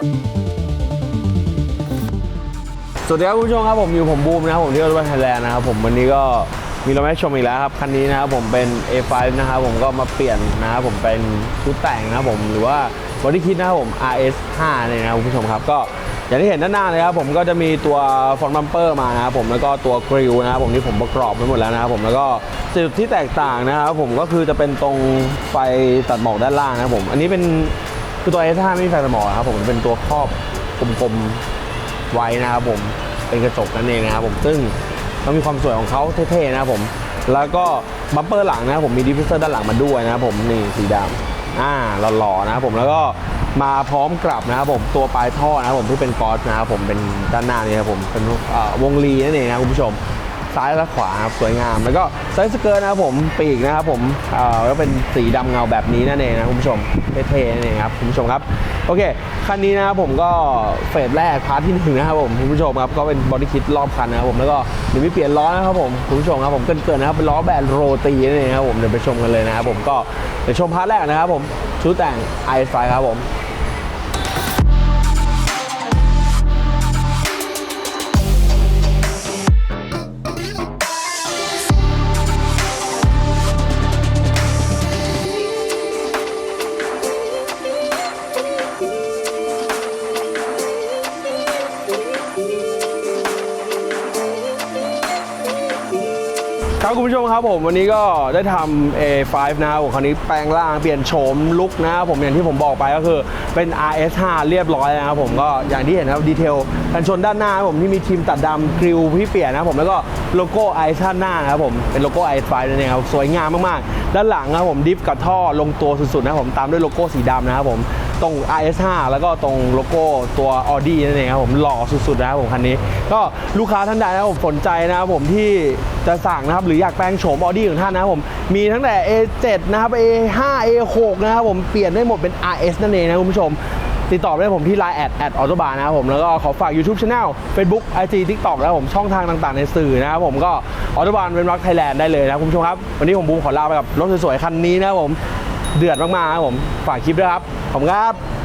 สวัสดีครับคุณผู้ชมครับผมอยู่ผมบูมนะครับผมที่รถบัสไทยแลนด์นะครับผมวันนี้ก็มีรถมาให้ชมอีกแล้วครับคันนี้นะครับผมเป็น A5 นะครับผมก็มาเปลี่ยนนะครับผมเป็นชุดแต่งนะครับผมหรือว่าบอดี้คิดนะครับผม RS5 เนี่ยนะครับคุณผู้ชมครับก็อย่างที่เห็นด้านหน้าเลยครับผมก็จะมีตัวฟอนต์บัมเปอร์มานะครับผมแล้วก็ตัวกริลนะครับผมที่ผมประกอบไปหมดแล้วนะครับผมแล้วก็จุดที่แตกต่างนะครับผมก็คือจะเป็นตรงไฟตัดหมอกด้านล่างนะครับผมอันนี้เป็น คือตัว S5 ไม่มีไฟตัดหมอกครับผมเป็นตัวครอบกลมๆไว้นะครับผมเป็นกระจกนั่นเองนะครับผมซึ่งต้องมีความสวยของเขาเท่ๆนะครับผม แล้วก็บัมเปอร์หลังนะครับผมมีดิฟฟิวเซอร์ด้านหลังมาด้วยนะครับผมนี่สีดำอ่าหล่อๆนะครับผมแล้วก็มาพร้อมกลับนะครับผมตัวปลายท่อนะครับผมที่เป็นกอสนะครับผมเป็นด้านหน้านี่ครับผมเป็นวงลีนั่นเองนะคุณผู้ชม ซ้ายและขวาครับสวยงาม แล้วก็ไซส์สเกิร์ตนะครับผมปีกนะครับผมเอ่อก็เป็นสีดำเงาแบบนี้นั่นเองนะคุณผู้ชมเท่ๆนั่นเองครับคุณผู้ชมครับโอเคคันนี้นะครับผมก็เฟสแรกพาร์ทที่หนึ่งนะครับผมคุณผู้ชมครับก็เป็นบอดี้คิดรอบคันนะครับผมแล้วก็เดี๋ยวมีเปลี่ยนล้อนะครับผมคุณผู้ชมครับผมเกินๆนะครับเป็นล้อแบนโรตีนั่นเองครับผมเดี๋ยวไปชมกันเลยนะครับผมก็เดี๋ยวชมพาร์ทแรกนะครับผมชุดแต่ง i อไฟครับผม ครับคุณผู้ชมครับผมวันนี้ก็ได้ทำ A5 นะครับคราวนี้แปลงร่างเปลี่ยนโฉมลุกนะครับผมอย่างที่ผมบอกไปก็คือเป็น RS5 เรียบร้อยนะครับผมก็อย่างที่เห็นครับดีเทลกันชนด้านหน้าครับผมที่มีทีมตัดดำกริลพี่เปียนนะครับผมแล้วก็โลโก้ไอด้านหน้านะครับผมเป็นโลโก้ i5 นั่นเองครับสวยงามมากๆ ด้านหลังนะครับผมดิฟกับท่อลงตัวสุดๆนะผมตามด้วยโลโก้สีดำนะครับผมตรง RS5 แล้วก็ตรงโลโก้ตัว Audi นั่นเองครับผมหล่อสุดๆนะครับผมคันนี้ ก็ลูกค้าท่านใดนะครับผมสนใจนะครับผมที่จะสั่งนะครับหรืออยากแปลงโฉม Audi ของท่านนะครับผมมีทั้งแต่ A7 นะครับ A5 A6 นะครับผมเปลี่ยนได้หมดเป็น RS นั่นเองนะคุณผู้ชม ติดต่อได้ผมที่ Line แอดแอดออโตบาร์นะครับผมแล้วก็ขอฝาก YouTube Channel Facebook IG TikTok แล้วผมช่องทางต่างๆ ในสื่อนะครับผมก็ออโตบาร์เป็นรักไทยแลนด์ได้เลยนะคุณผู้ชมครับ วันนี้ผมบูมขอลาไปกับรถสวยๆคันนี้นะครับผมเดือดมากๆครับผมฝากคลิปด้วยครับขอบคุณครับ